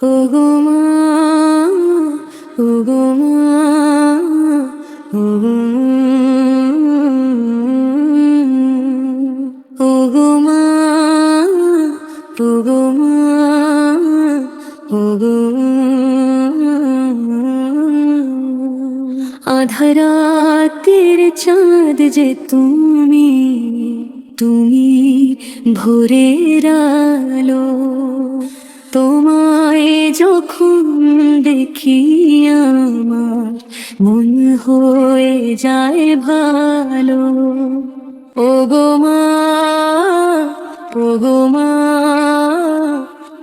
ও গো মা ও গো মা ও গো ও গো মা ও গো মা ও গো আধারাতের চাঁদ যে তুমি তুমি ভোরের আলো। তোমায় যখন দেখি আমার, মন হয়ে যায় ভালো। ও গো মা ও গো মা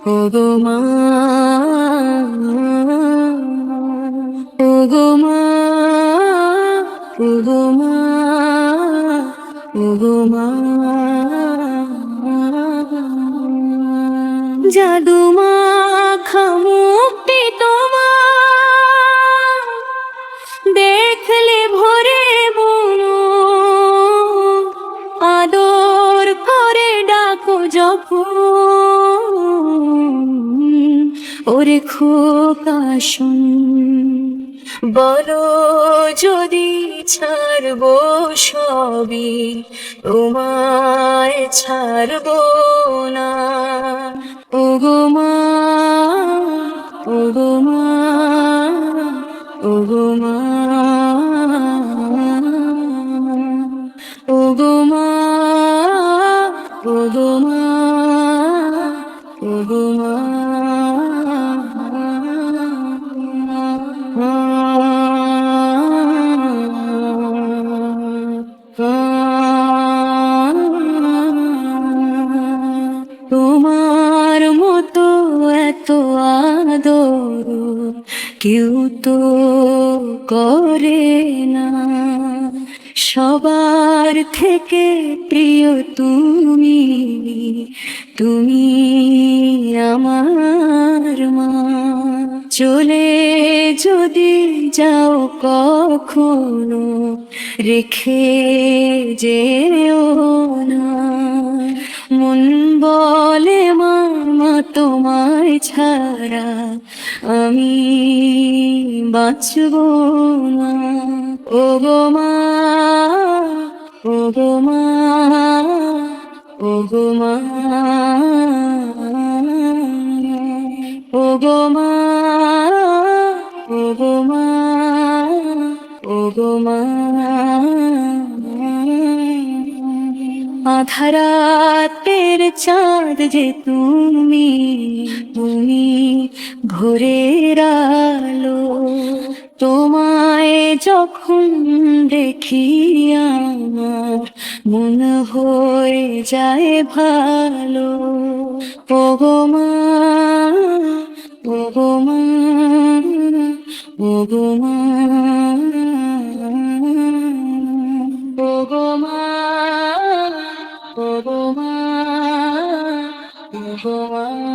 ও গো মা ও গো মা ও গো মা ও গো মা। জাদু ওরে খোকাশুন বলো যদি ছাড়বো সবই, তোমায় ছাড়বো না। ও গো মা ও গো মা ও মা। ও মা ও মা। আদর কেউ তো করে না। সবার থেকে প্রিয় তুমি তুমি আমার মা। চলে যদি যাও কখনো, রেখে যেও না। মন বলে মামা তোমায় ছাড়া আমি বাঁচব না। ও গো মা ও গো মা ও গো মা। ও গো মা ও গো মা ও গো মা। আধারাতের চাঁদ যে তুমি তুমি ভোরের আলো তোমায় যখন দেখি আমার, মন হয়ে যায় ভালো। ও গো মা। Oh,